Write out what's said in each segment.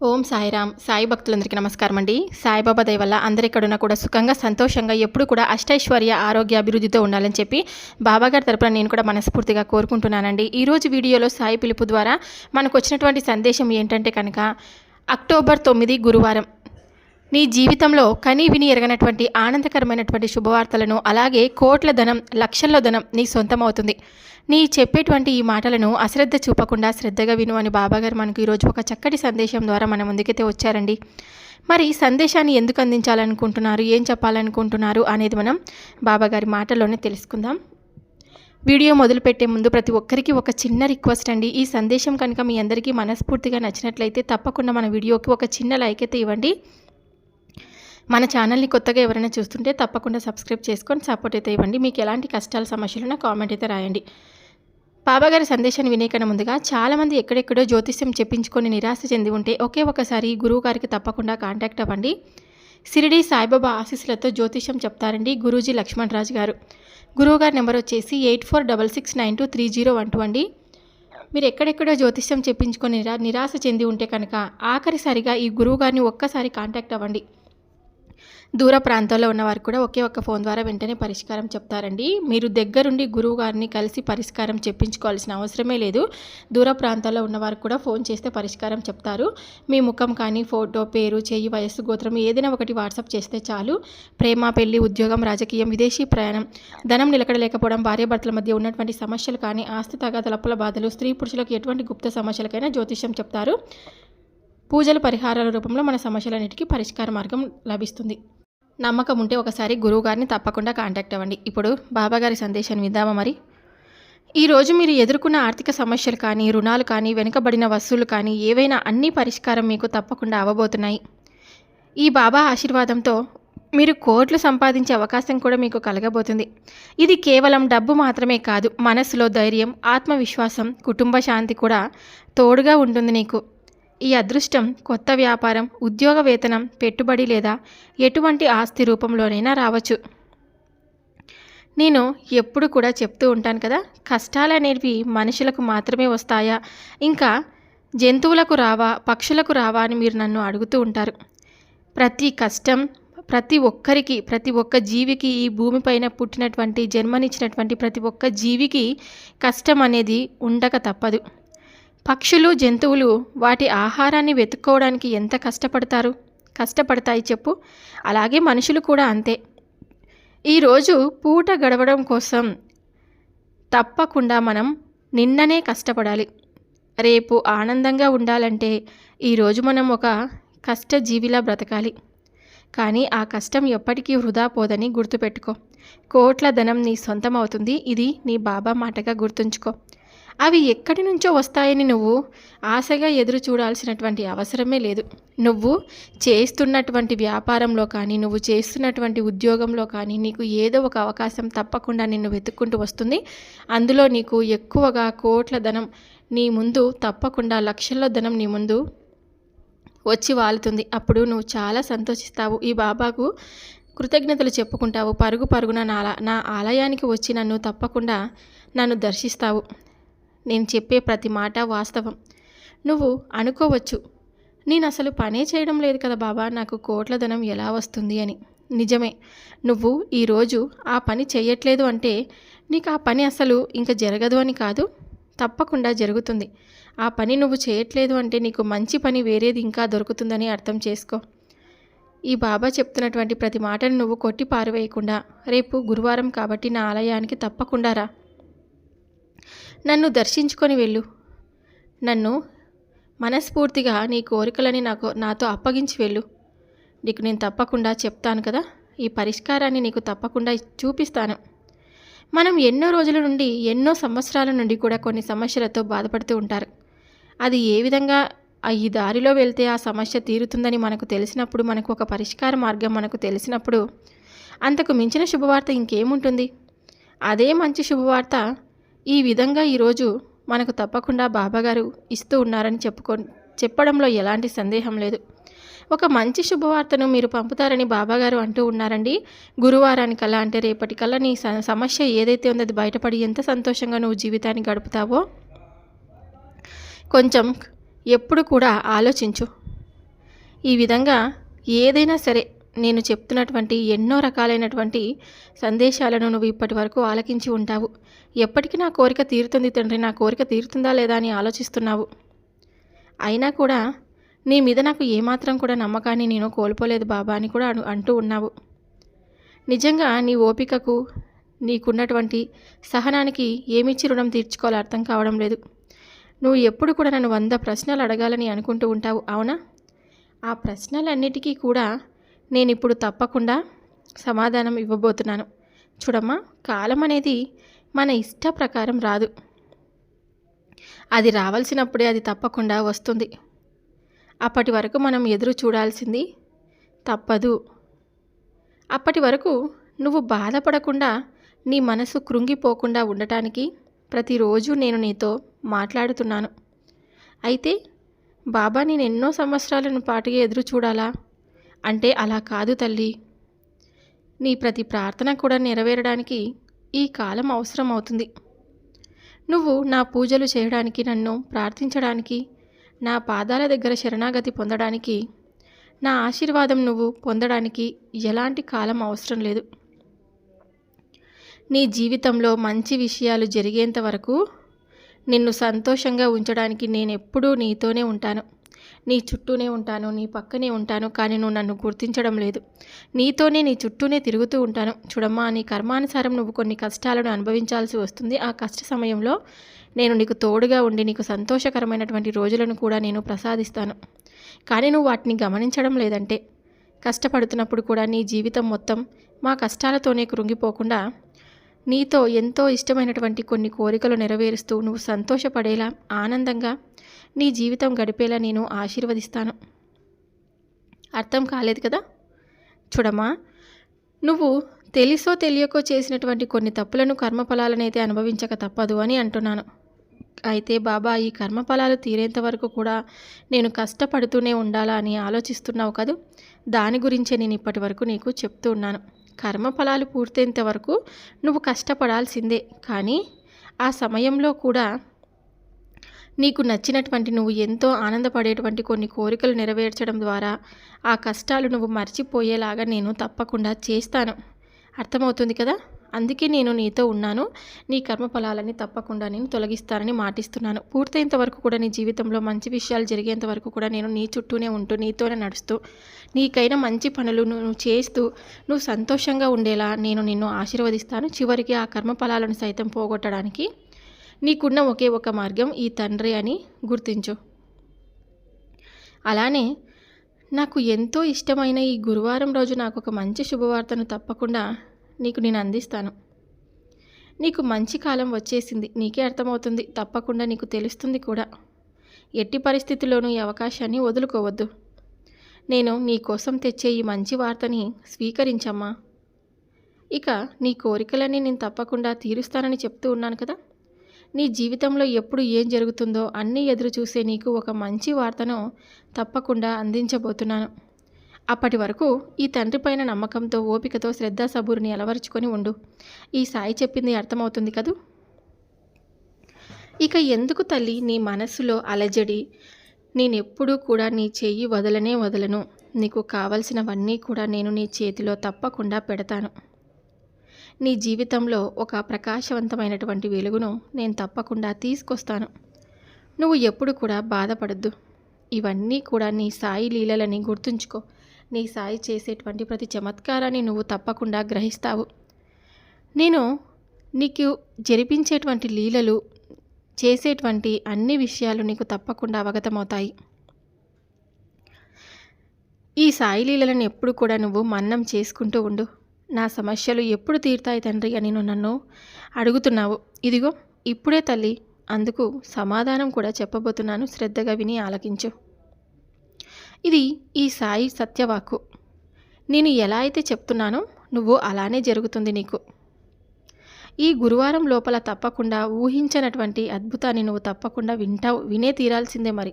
ఓం సాయిరామ్. సాయి భక్తులందరికీ నమస్కారం అండి సాయిబాబా దయ వల్ల అందరిక్కడున్నా కూడా సుఖంగా సంతోషంగా ఎప్పుడు కూడా అష్టైశ్వర్య ఆరోగ్య అభివృద్ధితో ఉండాలని చెప్పి బాబాగారి తరపున నేను కూడా మనస్ఫూర్తిగా కోరుకుంటున్నానండి. ఈరోజు వీడియోలో సాయి పిలుపు ద్వారా మనకు వచ్చినటువంటి సందేశం ఏంటంటే కనుక అక్టోబర్ తొమ్మిది గురువారం. నీ జీవితంలో కని విని ఎరగనటువంటి ఆనందకరమైనటువంటి శుభవార్తలను అలాగే కోట్ల ధనం లక్షల్లో ధనం నీ సొంతమవుతుంది. నీ చెప్పేటువంటి ఈ మాటలను అశ్రద్ధ చూపకుండా శ్రద్ధగా విను అని బాబాగారు మనకు ఈరోజు ఒక చక్కటి సందేశం ద్వారా మన ముందుకైతే వచ్చారండి. మరి ఈ సందేశాన్ని ఎందుకు అందించాలనుకుంటున్నారు? ఏం చెప్పాలనుకుంటున్నారు? అనేది మనం బాబాగారి మాటల్లోనే తెలుసుకుందాం. వీడియో మొదలుపెట్టే ముందు ప్రతి ఒక్కరికి ఒక చిన్న రిక్వెస్ట్ అండి. ఈ సందేశం కనుక మీ అందరికీ మనస్ఫూర్తిగా నచ్చినట్లయితే తప్పకుండా మన వీడియోకి ఒక చిన్న లైక్ అయితే ఇవ్వండి. మన ఛానల్ని కొత్తగా ఎవరైనా చూస్తుంటే తప్పకుండా సబ్స్క్రైబ్ చేసుకొని సపోర్ట్ అయితే ఇవ్వండి. మీకు ఎలాంటి కష్టాల సమస్యలున్నా కామెంట్ అయితే రాయండి. బాబాగారి సందేశాన్ని వినేకన్నా ముందుగా చాలామంది ఎక్కడెక్కడో జ్యోతిష్యం చెప్పించుకొని నిరాశ చెంది ఉంటే ఒకే ఒకసారి గురువు గారికి తప్పకుండా కాంటాక్ట్ అవ్వండి. సిరిడి సాయిబాబా ఆశీస్సులతో జ్యోతిష్యం చెప్తారండి గురూజీ లక్ష్మణ్ రాజు గారు. గురువు గారి నెంబర్ వచ్చేసి eight four double six nine two three zero one two అండి. మీరు ఎక్కడెక్కడో జ్యోతిష్యం చెప్పించుకొని నిరా నిరాశ చెంది ఉంటే కనుక ఆఖరిసారిగా ఈ గురువు గారిని ఒక్కసారి కాంటాక్ట్ అవ్వండి. దూర ప్రాంతాల్లో ఉన్నవారు కూడా ఒకే ఒక్క ఫోన్ ద్వారా వెంటనే పరిష్కారం చెప్తారండి. మీరు దగ్గరుండి గురువు గారిని కలిసి పరిష్కారం చెప్పించుకోవాల్సిన అవసరమే లేదు. దూర ప్రాంతాల్లో ఉన్నవారు కూడా ఫోన్ చేస్తే పరిష్కారం చెప్తారు. మీ ముఖం కానీ ఫోటో పేరు చేయి వయస్సు గోత్రం ఏదైనా ఒకటి వాట్సాప్ చేస్తే చాలు. ప్రేమ పెళ్ళి ఉద్యోగం రాజకీయం విదేశీ ప్రయాణం ధనం నిలకడలేకపోవడం భార్యాభర్తల మధ్య ఉన్నటువంటి సమస్యలు కానీ ఆస్తి తగాదలప్పుల బాధలు స్త్రీ పురుషులకు ఎటువంటి గుప్త సమస్యలకైనా జ్యోతిష్యం చెప్తారు. పూజలు పరిహారాల రూపంలో మన సమస్యలన్నిటికీ పరిష్కార మార్గం లభిస్తుంది. నమ్మకం ఉంటే ఒకసారి గురువుగారిని తప్పకుండా కాంటాక్ట్ అవ్వండి. ఇప్పుడు బాబాగారి సందేశాన్ని విందామా మరి? ఈరోజు మీరు ఎదుర్కొన్న ఆర్థిక సమస్యలు కానీ రుణాలు కానీ వెనుకబడిన వస్తువులు కానీ ఏవైనా అన్ని పరిష్కారం మీకు తప్పకుండా అవ్వబోతున్నాయి. ఈ బాబా ఆశీర్వాదంతో మీరు కోట్లు సంపాదించే అవకాశం కూడా మీకు కలగబోతుంది. ఇది కేవలం డబ్బు మాత్రమే కాదు మనసులో ధైర్యం ఆత్మవిశ్వాసం కుటుంబ శాంతి కూడా తోడుగా ఉంటుంది నీకు. ఈ అదృష్టం కొత్త వ్యాపారం ఉద్యోగ వేతనం పెట్టుబడి లేదా ఎటువంటి ఆస్తి రూపంలోనైనా రావచ్చు. నేను ఎప్పుడు కూడా చెప్తూ ఉంటాను కదా కష్టాలు అనేవి మనుషులకు మాత్రమే వస్తాయా? ఇంకా జంతువులకు రావా పక్షులకు రావా అని మీరు నన్ను అడుగుతూ ఉంటారు. ప్రతి కష్టం ప్రతి ఒక్కరికి ప్రతి ఒక్క జీవికి ఈ భూమిపైన పుట్టినటువంటి జన్మనిచ్చినటువంటి ప్రతి ఒక్క జీవికి కష్టం అనేది ఉండక తప్పదు. పక్షులు జంతువులు వాటి ఆహారాన్ని వెతుక్కోవడానికి ఎంత కష్టపడతారు? కష్టపడతాయి చెప్పు. అలాగే మనుషులు కూడా అంతే. ఈరోజు పూట గడవడం కోసం తప్పకుండా మనం నిన్ననే కష్టపడాలి. రేపు ఆనందంగా ఉండాలంటే ఈరోజు మనం ఒక కష్టజీవిలా బ్రతకాలి. కానీ ఆ కష్టం ఎప్పటికీ వృధా పోదని గుర్తుపెట్టుకో. కోట్ల ధనం నీ సొంతం అవుతుంది ఇది నీ బాబా మాటగా గుర్తుంచుకో. అవి ఎక్కడి నుంచో వస్తాయని నువ్వు ఆశగా ఎదురు చూడాల్సినటువంటి అవసరమే లేదు. నువ్వు చేస్తున్నటువంటి వ్యాపారంలో కానీ నువ్వు చేస్తున్నటువంటి ఉద్యోగంలో కానీ నీకు ఏదో ఒక అవకాశం తప్పకుండా నిన్ను వెతుక్కుంటూ వస్తుంది. అందులో నీకు ఎక్కువగా కోట్ల ధనం నీ ముందు తప్పకుండా లక్షల్లో ధనం నీ ముందు వచ్చి వాలుతుంది అప్పుడు నువ్వు చాలా సంతోషిస్తావు. ఈ బాబాకు కృతజ్ఞతలు చెప్పుకుంటావు. పరుగు పరుగున నా నా ఆలయానికి వచ్చి నన్ను తప్పకుండా నన్ను దర్శిస్తావు. నేను చెప్పే ప్రతి మాట వాస్తవం. నువ్వు అనుకోవచ్చు నేను అసలు పనే చేయడం లేదు కదా బాబా నాకు కోట్ల ధనం ఎలా వస్తుంది అని. నిజమే నువ్వు ఈరోజు ఆ పని చేయట్లేదు అంటే నీకు ఆ పని అసలు ఇంకా జరగదు అని కాదు తప్పకుండా జరుగుతుంది. ఆ పని నువ్వు చేయట్లేదు అంటే నీకు మంచి పని వేరేది ఇంకా దొరుకుతుందని అర్థం చేసుకో. ఈ బాబా చెప్తున్నటువంటి ప్రతి మాటను నువ్వు కొట్టి పారవేయకుండా రేపు గురువారం కాబట్టి నా ఆలయానికి తప్పకుండా రా. నన్ను దర్శించుకొని వెళ్ళు. నన్ను మనస్ఫూర్తిగా నీ కోరికలని నాకు నాతో అప్పగించి వెళ్ళు. నీకు నేను తప్పకుండా చెప్తాను కదా? ఈ పరిష్కారాన్ని నీకు తప్పకుండా చూపిస్తాను. మనం ఎన్నో రోజుల నుండి ఎన్నో సంవత్సరాల నుండి కూడా కొన్ని సమస్యలతో బాధపడుతూ ఉంటారు. అది ఏ విధంగా ఈ దారిలో వెళ్తే ఆ సమస్య తీరుతుందని మనకు తెలిసినప్పుడు మనకు ఒక పరిష్కార మార్గం మనకు తెలిసినప్పుడు అంతకు మించిన శుభవార్త ఇంకేముంటుంది? అదే మంచి శుభవార్త ఈ విధంగా ఈరోజు మనకు తప్పకుండా బాబాగారు ఇస్తూ ఉన్నారని చెప్పుకో చెప్పడంలో ఎలాంటి సందేహం లేదు. ఒక మంచి శుభవార్తను మీరు పంపుతారని బాబాగారు అంటూ ఉన్నారండి. గురువారానికల్లా అంటే రేపటికల్లా నీ స- సమస్య ఏదైతే ఉందో అది బయటపడి ఎంత సంతోషంగా నువ్వు జీవితాన్ని గడుపుతావో కొంచెం ఎప్పుడు కూడా ఆలోచించు. ఈ విధంగా ఏదైనా సరే నేను చెప్తున్నటువంటి ఎన్నో రకాలైనటువంటి సందేశాలను నువ్వు ఇప్పటి వరకు ఆలకించి ఉంటావు. ఎప్పటికీ నా కోరిక తీరుతుంది తండ్రి. నా కోరిక తీరుతుందా లేదా అని ఆలోచిస్తున్నావు. అయినా కూడా నీ మీద నాకు ఏమాత్రం కూడా నమ్మకాన్ని నేను కోల్పోలేదు బాబా అని కూడా అంటూ ఉన్నావు. నిజంగా నీ ఓపికకు నీకున్నటువంటి సహనానికి ఏమిచ్చి రుణం తీర్చుకోవాలో అర్థం కావడం లేదు. నువ్వు ఎప్పుడు కూడా నన్ను వంద ప్రశ్నలు అడగాలని అనుకుంటూ ఉంటావు అవునా? ఆ ప్రశ్నలన్నిటికీ కూడా నేను ఇప్పుడు తప్పకుండా సమాధానం ఇవ్వబోతున్నాను. చూడమ్మా కాలం అనేది మన ఇష్ట ప్రకారం రాదు. అది రావాల్సినప్పుడే అది తప్పకుండా వస్తుంది. అప్పటి వరకు మనం ఎదురు చూడాల్సింది తప్పదు. అప్పటి వరకు నువ్వు బాధపడకుండా నీ మనసు కృంగిపోకుండా ఉండటానికి ప్రతిరోజు నేను నీతో మాట్లాడుతున్నాను. అయితే బాబా నేను ఎన్నో సంవత్సరాలను పాటుగా ఎదురు చూడాలా? అంటే అలా కాదు తల్లి. నీ ప్రతి ప్రార్థన కూడా నెరవేరడానికి ఈ కాలం అవసరం అవుతుంది నువ్వు నా పూజలు చేయడానికి నన్ను ప్రార్థించడానికి నా పాదాల దగ్గర శరణాగతి పొందడానికి నా ఆశీర్వాదం నువ్వు పొందడానికి ఎలాంటి కాలం అవసరం లేదు. నీ జీవితంలో మంచి విషయాలు జరిగేంత వరకు నిన్ను సంతోషంగా ఉంచడానికి నేను ఎప్పుడూ నీతోనే ఉంటాను. నీ చుట్టూనే ఉంటాను నీ పక్కనే ఉంటాను కానీ నువ్వు నన్ను గుర్తించడం లేదు. నీతోనే నీ చుట్టూనే తిరుగుతూ ఉంటాను. చూడమ్మా నీ కర్మానుసారం నువ్వు కొన్ని కష్టాలను అనుభవించాల్సి వస్తుంది. ఆ కష్ట సమయంలో నేను నీకు తోడుగా ఉండి నీకు సంతోషకరమైనటువంటి రోజులను కూడా నేను ప్రసాదిస్తాను. కానీ నువ్వు వాటిని గమనించడం లేదంటే కష్టపడుతున్నప్పుడు కూడా నీ జీవితం మొత్తం మా కష్టాలతోనే కృంగిపోకుండా నీతో ఎంతో ఇష్టమైనటువంటి కొన్ని కోరికలు నెరవేరుస్తూ నువ్వు సంతోషపడేలా ఆనందంగా నీ జీవితం గడిపేలా నేను ఆశీర్వదిస్తాను. అర్థం కాలేదు కదా? చూడమ్మా నువ్వు తెలుసో తెలియకో చేసినటువంటి కొన్ని తప్పులను కర్మఫలాలనైతే అనుభవించక తప్పదు అని అంటున్నాను. అయితే బాబా ఈ కర్మఫలాలు తీరేంత వరకు కూడా నేను కష్టపడుతూనే ఉండాలా అని ఆలోచిస్తున్నావు కదూ? దాని గురించే నేను ఇప్పటి వరకు నీకు చెప్తూ ఉన్నాను. కర్మఫలాలు పూర్తయినంత వరకు నువ్వు కష్టపడాల్సిందే. కానీ ఆ సమయంలో కూడా నీకు నచ్చినటువంటి నువ్వు ఎంతో ఆనందపడేటువంటి కొన్ని కోరికలు నెరవేర్చడం ద్వారా ఆ కష్టాలు నువ్వు మర్చిపోయేలాగా నేను తప్పకుండా చేస్తాను. అర్థమవుతుంది కదా? అందుకే నేను నీతో ఉన్నాను. నీ కర్మఫలాలని తప్పకుండా నేను తొలగిస్తానని మాటిస్తున్నాను. పూర్తయినంత వరకు కూడా నీ జీవితంలో మంచి విషయాలు జరిగేంత వరకు కూడా నేను నీ చుట్టూనే ఉంటూ నీతోనే నడుస్తూ నీకైనా మంచి పనులు నువ్వు చేస్తూ నువ్వు సంతోషంగా ఉండేలా నేను నిన్ను ఆశీర్వదిస్తాను. చివరికి ఆ కర్మఫలాలను సైతం పోగొట్టడానికి నీకున్న ఒకే ఒక మార్గం ఈ తండ్రి అని గుర్తించు. అలానే నాకు ఎంతో ఇష్టమైన ఈ గురువారం రోజు నాకు ఒక మంచి శుభవార్తను తప్పకుండా నీకు నేను అందిస్తాను. నీకు మంచి కాలం వచ్చేసింది నీకే అర్థమవుతుంది తప్పకుండా నీకు తెలుస్తుంది కూడా. ఎట్టి పరిస్థితుల్లోనూ ఈ అవకాశాన్ని వదులుకోవద్దు. నేను నీ కోసం తెచ్చే ఈ మంచి వార్తని స్వీకరించమ్మా. ఇక నీ కోరికలన్నీ నేను తప్పకుండా తీరుస్తానని చెప్తూ ఉన్నాను కదా? నీ జీవితంలో ఎప్పుడు ఏం జరుగుతుందో అన్నీ ఎదురు చూసే నీకు ఒక మంచి వార్తను తప్పకుండా అందించబోతున్నాను. అప్పటి వరకు ఈ తండ్రి పైన నమ్మకంతో ఓపికతో శ్రద్ధా సబూరిని అలవరుచుకొని ఉండు. ఈ సాయి చెప్పింది అర్థమవుతుంది కదూ? ఇక ఎందుకు తల్లి నీ మనస్సులో అలజడి? నేనెప్పుడూ కూడా నీ చెయ్యి వదలనే వదలను. నీకు కావలసినవన్నీ కూడా నేను నీ చేతిలో తప్పకుండా పెడతాను. నీ జీవితంలో ఒక ప్రకాశవంతమైనటువంటి వెలుగును నేను తప్పకుండా తీసుకొస్తాను. నువ్వు ఎప్పుడు కూడా బాధపడద్దు. ఇవన్నీ కూడా నీ సాయి లీలలని గుర్తుంచుకో. నీ సాయి చేసేటువంటి ప్రతి చమత్కారాన్ని నువ్వు తప్పకుండా గ్రహిస్తావు. నేను నీకు జరిపించేటువంటి లీలలు చేసేటువంటి అన్ని విషయాలు నీకు తప్పకుండా అవగతమవుతాయి. ఈ సాయి లీలలను ఎప్పుడు కూడా నువ్వు మన్నం చేసుకుంటూ ఉండు. నా సమస్యలు ఎప్పుడు తీరుతాయి తండ్రి అని నువ్వు నన్ను అడుగుతున్నావు. ఇదిగో ఇప్పుడే తల్లి అందుకు సమాధానం కూడా చెప్పబోతున్నాను. శ్రద్ధగా విని ఆలకించు. ఇది ఈ సాయి సత్యవాక్కు. నేను ఎలా అయితే చెప్తున్నానో నువ్వు అలానే జరుగుతుంది నీకు. ఈ గురువారం లోపల తప్పకుండా ఊహించనటువంటి అద్భుతాన్ని నువ్వు తప్పకుండా వింటావు వినే తీరాల్సిందే మరి.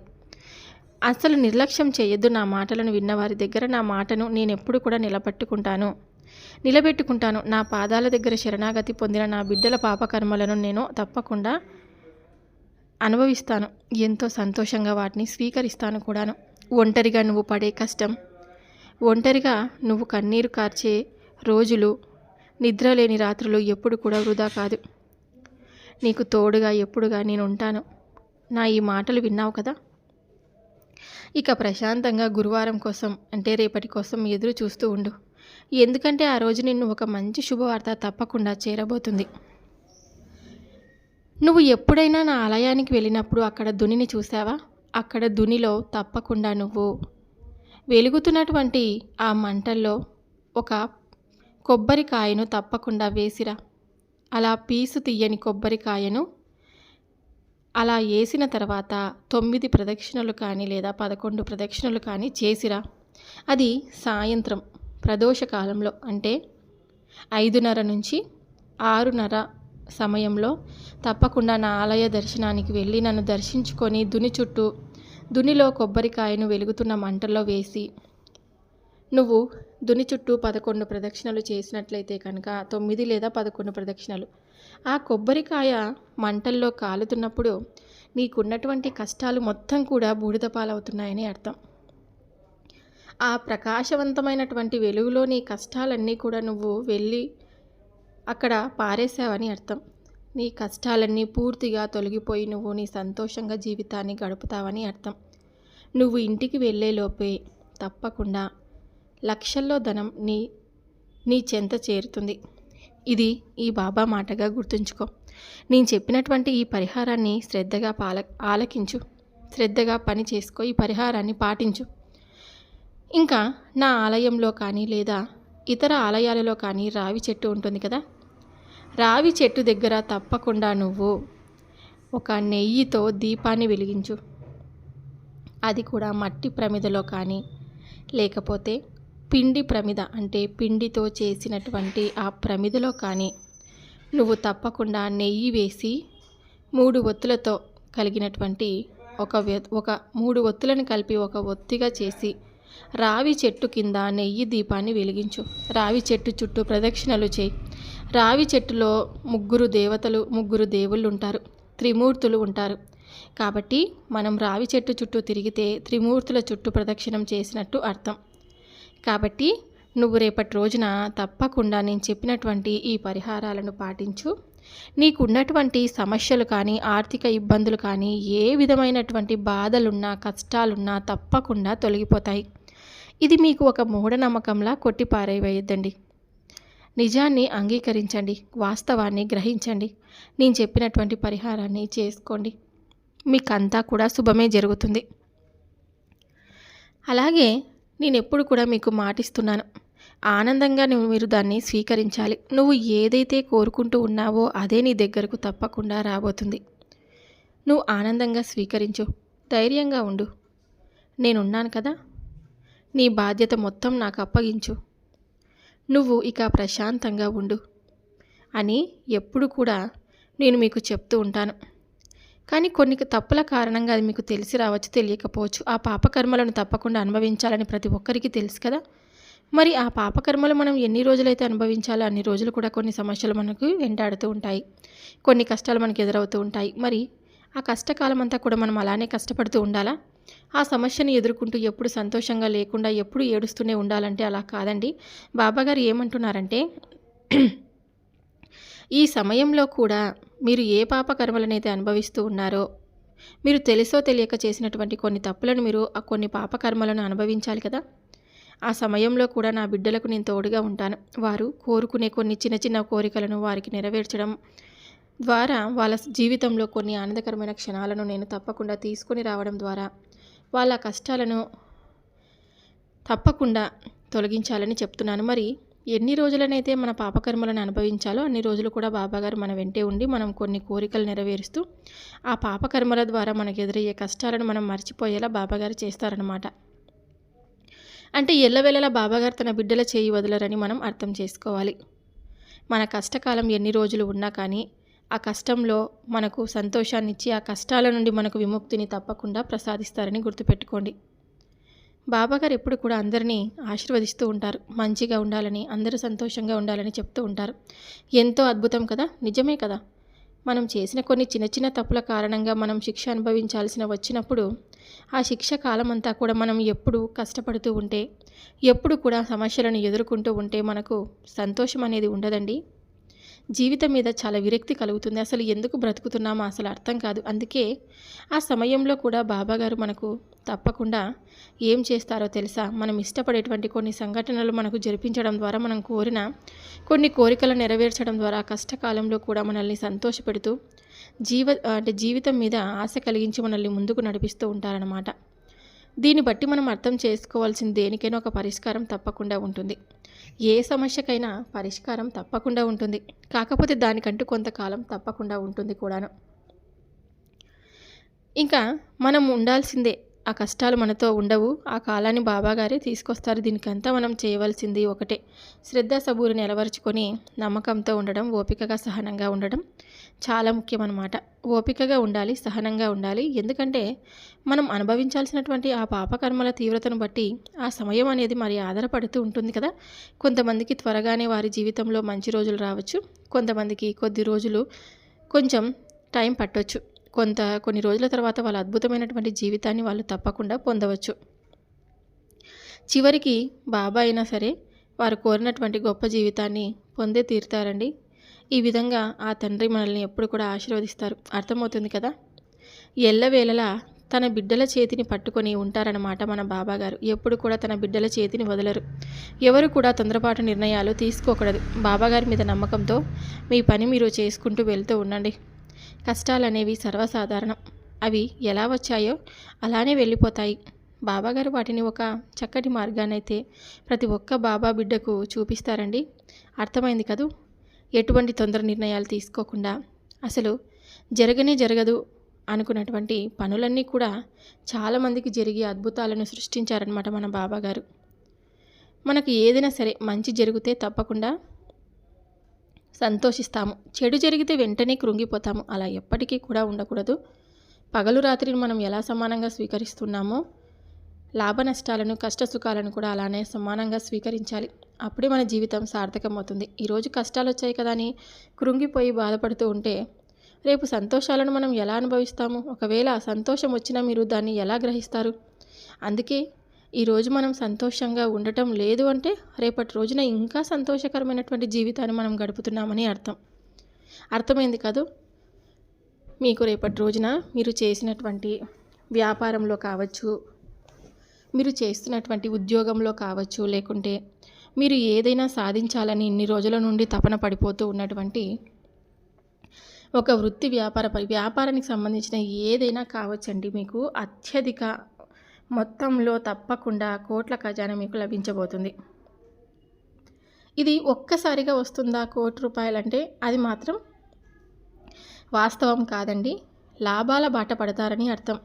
అసలు నిర్లక్ష్యం చేయొద్దు నా మాటలను విన్నవారి దగ్గర. నా మాటను నేను ఎప్పుడు కూడా నిలబెట్టుకుంటాను. నిలబెట్టుకుంటాను. నా పాదాల దగ్గర శరణాగతి పొందిన నా బిడ్డల పాపకర్మలను నేను తప్పకుండా అనుభవిస్తాను. ఎంతో సంతోషంగా వాటిని స్వీకరిస్తాను కూడాను. ఒంటరిగా నువ్వు పడే కష్టం ఒంటరిగా నువ్వు కన్నీరు కార్చే రోజులు నిద్ర లేని రాత్రులు ఎప్పుడు కూడా వృధా కాదు. నీకు తోడుగా ఎప్పుడుగా నేను ఉంటాను. నా ఈ మాటలు విన్నావు కదా? ఇక ప్రశాంతంగా గురువారం కోసం అంటే రేపటి కోసం ఎదురు చూస్తూ ఉండు. ఎందుకంటే ఆ రోజు నిన్ను ఒక మంచి శుభవార్త తప్పకుండా చేరబోతుంది. నువ్వు ఎప్పుడైనా నా ఆలయానికి వెళ్ళినప్పుడు అక్కడ దునిని చూసావా అక్కడ దునిలో తప్పకుండా నువ్వు వెలుగుతున్నటువంటి ఆ మంటల్లో ఒక కొబ్బరికాయను తప్పకుండా వేసిరా. అలా పీసు తీయని కొబ్బరికాయను అలా వేసిన తర్వాత తొమ్మిది ప్రదక్షిణలు కానీ లేదా పదకొండు ప్రదక్షిణలు కానీ చేసిరా. అది సాయంత్రం. ప్రదోష కాలంలో అంటే ఐదున్నర నుంచి ఆరున్నర సమయంలో తప్పకుండా నా ఆలయ దర్శనానికి వెళ్ళి నన్ను దర్శించుకొని దుని చుట్టూ దునిలో కొబ్బరికాయను వెలుగుతున్న మంటల్లో వేసి నువ్వు దుని చుట్టూ పదకొండు ప్రదక్షిణలు చేసినట్లయితే కనుక తొమ్మిది లేదా పదకొండు ప్రదక్షిణలు. ఆ కొబ్బరికాయ మంటల్లో కాలుతున్నప్పుడు నీకున్నటువంటి కష్టాలు మొత్తం కూడా బూడిద పాలవుతున్నాయని అర్థం. ఆ ప్రకాశవంతమైనటువంటి వెలుగులో నీ కష్టాలన్నీ కూడా నువ్వు వెళ్ళి అక్కడ పారేసావని అర్థం. నీ కష్టాలన్నీ పూర్తిగా తొలగిపోయి నువ్వు నీ సంతోషంగా జీవితాన్ని గడుపుతావని అర్థం. నువ్వు ఇంటికి వెళ్ళేలోపే తప్పకుండా లక్షల్లో ధనం నీ నీ చెంత చేరుతుంది. ఇది ఈ బాబా మాటగా గుర్తుంచుకో. నేను చెప్పినటువంటి ఈ పరిహారాన్ని శ్రద్ధగా పాల ఆలకించు. శ్రద్ధగా పని చేసుకో. ఈ పరిహారాన్ని పాటించు. ఇంకా నా ఆలయంలో కానీ లేదా ఇతర ఆలయాలలో కానీ రావి చెట్టు ఉంటుంది కదా? రావి చెట్టు దగ్గర తప్పకుండా నువ్వు ఒక నెయ్యితో దీపాన్ని వెలిగించు. అది కూడా మట్టి ప్రమిదలో కానీ లేకపోతే పిండి ప్రమిద అంటే పిండితో చేసినటువంటి ఆ ప్రమిదలో కానీ నువ్వు తప్పకుండా నెయ్యి వేసి మూడు ఒత్తులతో కలిగినటువంటి ఒక ఒక మూడు ఒత్తులను కలిపి ఒక ఒత్తిగా చేసి రావి చెట్టు కింద నెయ్యి దీపాన్ని వెలిగించు. రావి చెట్టు చుట్టూ ప్రదక్షిణలు చేయి. రావి చెట్టులో ముగ్గురు దేవతలు ముగ్గురు దేవుళ్ళు ఉంటారు. త్రిమూర్తులు ఉంటారు. కాబట్టి మనం రావి చెట్టు చుట్టూ తిరిగితే త్రిమూర్తుల చుట్టూ ప్రదక్షిణం చేసినట్టు అర్థం. కాబట్టి నువ్వు రేపటి రోజున తప్పకుండా నేను చెప్పినటువంటి ఈ పరిహారాలను పాటించు. నీకున్నటువంటి సమస్యలు కానీ ఆర్థిక ఇబ్బందులు కానీ ఏ విధమైనటువంటి బాధలున్నా కష్టాలున్నా తప్పకుండా తొలగిపోతాయి. ఇది మీకు ఒక మూఢనమ్మకంలా కొట్టిపారేవేయద్దండి నిజాన్ని అంగీకరించండి. వాస్తవాన్ని గ్రహించండి. నేను చెప్పినటువంటి పరిహారాన్ని చేసుకోండి. మీకంతా కూడా శుభమే జరుగుతుంది. అలాగే నేను ఎప్పుడు కూడా మీకు మాటిస్తున్నాను. ఆనందంగా నువ్వు మీరు దాన్ని స్వీకరించాలి. నువ్వు ఏదైతే కోరుకుంటూ ఉన్నావో అదే నీ దగ్గరకు తప్పకుండా రాబోతుంది. నువ్వు ఆనందంగా స్వీకరించు. ధైర్యంగా ఉండు. నేనున్నాను కదా? నీ బాధ్యత మొత్తం నాకు అప్పగించు. నువ్వు ఇక ప్రశాంతంగా ఉండు. అని ఎప్పుడు కూడా నేను మీకు చెప్తూ ఉంటాను. కానీ కొన్ని తప్పుల కారణంగా అది మీకు తెలిసి రావచ్చు తెలియకపోవచ్చు. ఆ పాపకర్మలను తప్పకుండా అనుభవించాలని ప్రతి ఒక్కరికి తెలుసు కదా. మరి ఆ పాపకర్మలు మనం ఎన్ని రోజులైతే అనుభవించాలో అన్ని రోజులు కూడా కొన్ని సమస్యలు మనకు వెంటాడుతూ ఉంటాయి. కొన్ని కష్టాలు మనకు ఎదురవుతూ ఉంటాయి. మరి ఆ కష్టకాలం అంతా కూడా మనం అలానే కష్టపడుతూ ఉండాలా? ఆ సమస్యను ఎదుర్కొంటూ ఎప్పుడు సంతోషంగా లేకుండా ఎప్పుడు ఏడుస్తూనే ఉండాలంటే అలా కాదండి. బాబాగారు ఏమంటున్నారంటే ఈ సమయంలో కూడా మీరు ఏ పాప కర్మలనైతే అనుభవిస్తూ ఉన్నారో మీరు తెలుసో తెలియక చేసినటువంటి కొన్ని తప్పులను మీరు ఆ కొన్ని పాపకర్మలను అనుభవించాలి కదా. ఆ సమయంలో కూడా నా బిడ్డలకు నేను తోడుగా ఉంటాను. వారు కోరుకునే కొన్ని చిన్న చిన్న కోరికలను వారికి నెరవేర్చడం ద్వారా వాళ్ళ జీవితంలో కొన్ని ఆనందకరమైన క్షణాలను నేను తప్పకుండా తీసుకొని రావడం ద్వారా వాళ్ళ కష్టాలను తప్పకుండా తొలగించాలని చెప్తున్నాను. మరి ఎన్ని రోజులనైతే మన పాపకర్మలను అనుభవించాలో అన్ని రోజులు కూడా బాబాగారు మన వెంటే ఉండి మనం కొన్ని కోరికలు నెరవేరుస్తూ ఆ పాపకర్మల ద్వారా మనకు ఎదురయ్యే కష్టాలను మనం మర్చిపోయేలా బాబాగారు చేస్తారనమాట అంటే ఎల్లవేళలా బాబాగారు తన బిడ్డల చేయి వదలరని మనం అర్థం చేసుకోవాలి. మన కష్టకాలం ఎన్ని రోజులు ఉన్నా కానీ ఆ కష్టంలో మనకు సంతోషాన్నిచ్చి ఆ కష్టాల నుండి మనకు విముక్తిని తప్పకుండా ప్రసాదిస్తారని గుర్తుపెట్టుకోండి. బాబాగారు ఎప్పుడు కూడా అందరినీ ఆశీర్వదిస్తూ ఉంటారు. మంచిగా ఉండాలని అందరూ సంతోషంగా ఉండాలని చెప్తూ ఉంటారు. ఎంతో అద్భుతం కదా? నిజమే కదా? మనం చేసిన కొన్ని చిన్న చిన్న తప్పుల కారణంగా మనం శిక్ష అనుభవించాల్సిన వచ్చినప్పుడు ఆ శిక్ష కాలం అంతా కూడా మనం ఎప్పుడు కష్టపడుతూ ఉంటే ఎప్పుడు కూడా సమస్యలను ఎదుర్కొంటూ ఉంటే మనకు సంతోషం అనేది ఉండదండి. జీవితం మీద చాలా విరక్తి కలుగుతుంది. అసలు ఎందుకు బ్రతుకుతున్నామో అసలు అర్థం కాదు. అందుకే ఆ సమయంలో కూడా బాబాగారు మనకు తప్పకుండా ఏం చేస్తారో తెలుసా? మనం ఇష్టపడేటువంటి కొన్ని సంఘటనలు మనకు జరిపించడం ద్వారా మనం కోరిన కొన్ని కోరికలు నెరవేర్చడం ద్వారా కష్టకాలంలో కూడా మనల్ని సంతోషపెడుతూ జీవ అంటే జీవితం మీద ఆశ కలిగించి మనల్ని ముందుకు నడిపిస్తూ ఉంటారనమాట దీన్ని బట్టి మనం అర్థం చేసుకోవాల్సిన దేనికైనా ఒక పరిష్కారం తప్పకుండా ఉంటుంది. ఏ సమస్యకైనా పరిష్కారం తప్పకుండా ఉంటుంది. కాకపోతే దానికంటూ కొంతకాలం తప్పకుండా ఉంటుంది కూడాను. ఇంకా మనం ఉండాల్సిందే ఆ కష్టాలు మనతో ఉండవు. ఆ కాలాన్ని బాబాగారే తీసుకొస్తారు. దీనికంతా మనం చేయవలసింది ఒకటే. శ్రద్ధ సబూరిని నిలవరుచుకొని నమ్మకంతో ఉండడం ఓపికగా సహనంగా ఉండడం చాలా ముఖ్యమన్నమాట. ఓపికగా ఉండాలి సహనంగా ఉండాలి. ఎందుకంటే మనం అనుభవించాల్సినటువంటి ఆ పాపకర్మల తీవ్రతను బట్టి ఆ సమయం అనేది మరి ఆధారపడుతూ ఉంటుంది కదా. కొంతమందికి త్వరగానే వారి జీవితంలో మంచి రోజులు రావచ్చు. కొంతమందికి కొద్ది రోజులు కొంచెం టైం పట్టవచ్చు కొంత కొన్ని రోజుల తర్వాత వాళ్ళ అద్భుతమైనటువంటి జీవితాన్ని వాళ్ళు తప్పకుండా పొందవచ్చు. చివరికి బాబా అయినా సరే వారు కోరినటువంటి గొప్ప జీవితాన్ని పొందే తీరుతారండి. ఈ విధంగా ఆ తండ్రి మనల్ని ఎప్పుడు కూడా ఆశీర్వదిస్తారు. అర్థమవుతుంది కదా? ఎల్లవేళలా తన బిడ్డల చేతిని పట్టుకొని ఉంటారన్నమాట మన బాబాగారు ఎప్పుడు కూడా తన బిడ్డల చేతిని వదలరు. ఎవరు కూడా తొందరపాటు నిర్ణయాలు తీసుకోకూడదు. బాబాగారి మీద నమ్మకంతో మీ పని మీరు చేసుకుంటూ వెళ్తూ ఉండండి. కష్టాలు అనేవి సర్వసాధారణం. అవి ఎలా వచ్చాయో అలానే వెళ్ళిపోతాయి. బాబాగారు వాటిని ఒక చక్కటి మార్గానైతే ప్రతి ఒక్క బాబా బిడ్డకు చూపిస్తారండి. అర్థమైంది కదూ? ఎటువంటి తొందర నిర్ణయాలు తీసుకోకుండా అసలు జరగనే జరగదు అనుకున్నటువంటి పనులన్నీ కూడా చాలామందికి జరిగి అద్భుతాలను సృష్టించారనమాట మన బాబాగారు. మనకు ఏదైనా సరే మంచి జరిగితే తప్పకుండా సంతోషిస్తాము. చెడు జరిగితే వెంటనే కృంగిపోతాము. అలా ఎప్పటికీ కూడా ఉండకూడదు. పగలు రాత్రిని మనం ఎలా సమానంగా స్వీకరిస్తున్నామో లాభ నష్టాలను కష్ట సుఖాలను కూడా అలానే సమానంగా స్వీకరించాలి. అప్పుడే మన జీవితం సార్థకమవుతుంది. ఈరోజు కష్టాలు వచ్చాయి కదా అని కృంగిపోయి బాధపడుతూ ఉంటే రేపు సంతోషాలను మనం ఎలా అనుభవిస్తాము? ఒకవేళ సంతోషం వచ్చినా మీరు దాన్ని ఎలా గ్రహిస్తారు? అందుకే ఈరోజు మనం సంతోషంగా ఉండటం లేదు అంటే రేపటి రోజున ఇంకా సంతోషకరమైనటువంటి జీవితాన్ని మనం గడుపుతున్నామని అర్థం. అర్థమైంది కాదు? మీకు రేపటి రోజున మీరు చేసినటువంటి వ్యాపారంలో కావచ్చు మీరు చేస్తున్నటువంటి ఉద్యోగంలో కావచ్చు లేకుంటే మీరు ఏదైనా సాధించాలని ఇన్ని రోజుల నుండి తపన పడిపోతూ ఉన్నటువంటి ఒక వృత్తి వ్యాపార వ్యాపారానికి సంబంధించిన ఏదైనా కావచ్చండి మీకు అత్యధిక మొత్తంలో తప్పకుండా కోట్ల ఖజానా మీకు లభించబోతుంది. ఇది ఒక్కసారిగా వస్తుందా కోటి రూపాయలంటే అది మాత్రం వాస్తవం కాదండి. లాభాల బాట పడతారని అర్థం.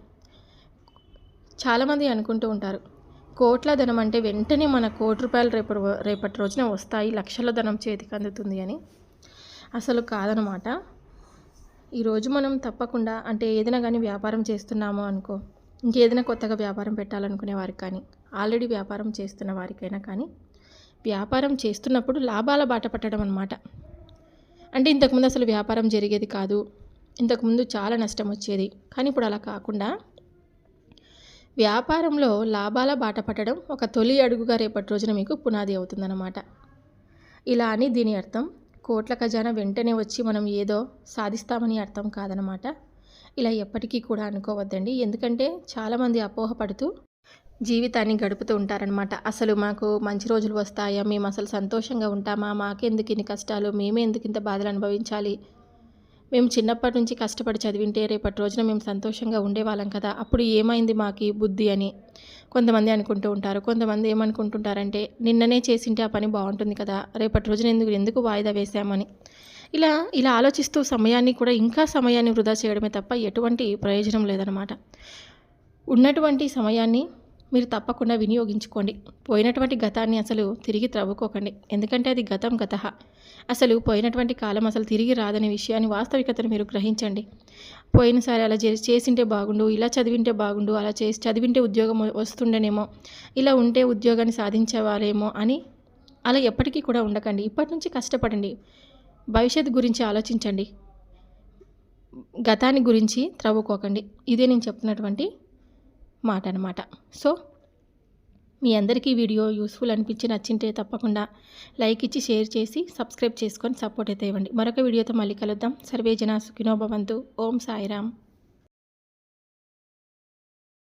చాలామంది అనుకుంటూ ఉంటారు కోట్ల ధనం అంటే వెంటనే మన కోటి రూపాయలు రేపు రేపటి రోజున వస్తాయి లక్షల ధనం చేతికి అందుతుంది అని. అసలు కాదనమాట. ఈరోజు మనం తప్పకుండా అంటే ఏదైనా కానీ వ్యాపారం చేస్తున్నాము అనుకో ఇంకేదైనా కొత్తగా వ్యాపారం పెట్టాలనుకునే వారికి కానీ ఆల్రెడీ వ్యాపారం చేస్తున్న వారికైనా కానీ వ్యాపారం చేస్తున్నప్పుడు లాభాల బాట పట్టడం అనమాట అంటే ఇంతకుముందు అసలు వ్యాపారం జరిగేది కాదు ఇంతకుముందు చాలా నష్టం వచ్చేది. కానీ ఇప్పుడు అలా కాకుండా వ్యాపారంలో లాభాల బాట పట్టడం ఒక తొలి అడుగుగా రేపటి రోజున మీకు పునాది అవుతుందన్నమాట. ఇలా అని దీని అర్థం కోట్ల ఖజానా వెంటనే వచ్చి మనం ఏదో సాధిస్తామని అర్థం కాదనమాట ఇలా ఎప్పటికీ కూడా అనుకోవద్దండి. ఎందుకంటే చాలామంది అపోహపడుతూ జీవితాన్ని గడుపుతూ ఉంటారనమాట అసలు మాకు మంచి రోజులు వస్తాయా? మేము అసలు సంతోషంగా ఉంటామా? మాకెందుకు ఇన్ని కష్టాలు? మేమే ఎందుకు ఇంత బాధలు అనుభవించాలి? మేము చిన్నప్పటి నుంచి కష్టపడి చదివింటే రేపటి రోజున మేము సంతోషంగా ఉండేవాళ్ళం కదా. అప్పుడు ఏమైంది మాకి బుద్ధి అని కొంతమంది అనుకుంటూ ఉంటారు. కొంతమంది ఏమనుకుంటుంటారంటే నిన్ననే చేసింటే ఆ పని బాగుంటుంది కదా. రేపటి రోజున ఎందుకు ఎందుకు వాయిదా వేసామని ఇలా ఇలా ఆలోచిస్తూ సమయాన్ని కూడా ఇంకా సమయాన్ని వృధా చేయడమే తప్ప ఎటువంటి ప్రయోజనం లేదనమాట ఉన్నటువంటి సమయాన్ని మీరు తప్పకుండా వినియోగించుకోండి. పోయినటువంటి గతాన్ని అసలు తిరిగి త్రవ్వుకోకండి. ఎందుకంటే అది గతం గత. అసలు పోయినటువంటి కాలం అసలు తిరిగి రాదనే విషయాన్ని వాస్తవికతను మీరు గ్రహించండి. పోయినసారి అలా చేసి చేసింటే బాగుండు ఇలా చదివింటే బాగుండు అలా చేసి చదివింటే ఉద్యోగం వస్తుండేనేమో ఇలా ఉంటే ఉద్యోగాన్ని సాధించేవారేమో అని అలా ఎప్పటికీ కూడా ఉండకండి. ఇప్పటి నుంచి కష్టపడండి. భవిష్యత్తు గురించి ఆలోచించండి. గతాన్ని గురించి త్రవ్వుకోకండి. ఇదే నేను చెప్తున్నటువంటి మాట అనమాట సో మీ అందరికీ వీడియో యూస్ఫుల్ అనిపించి నచ్చింటే తప్పకుండా లైక్ ఇచ్చి షేర్ చేసి సబ్స్క్రైబ్ చేసుకొని సపోర్ట్ అయితే ఇవ్వండి. మరొక వీడియోతో మళ్ళీ కలుద్దాం. సర్వే జన సుఖినోభవంతు ఓం సాయిరామ్.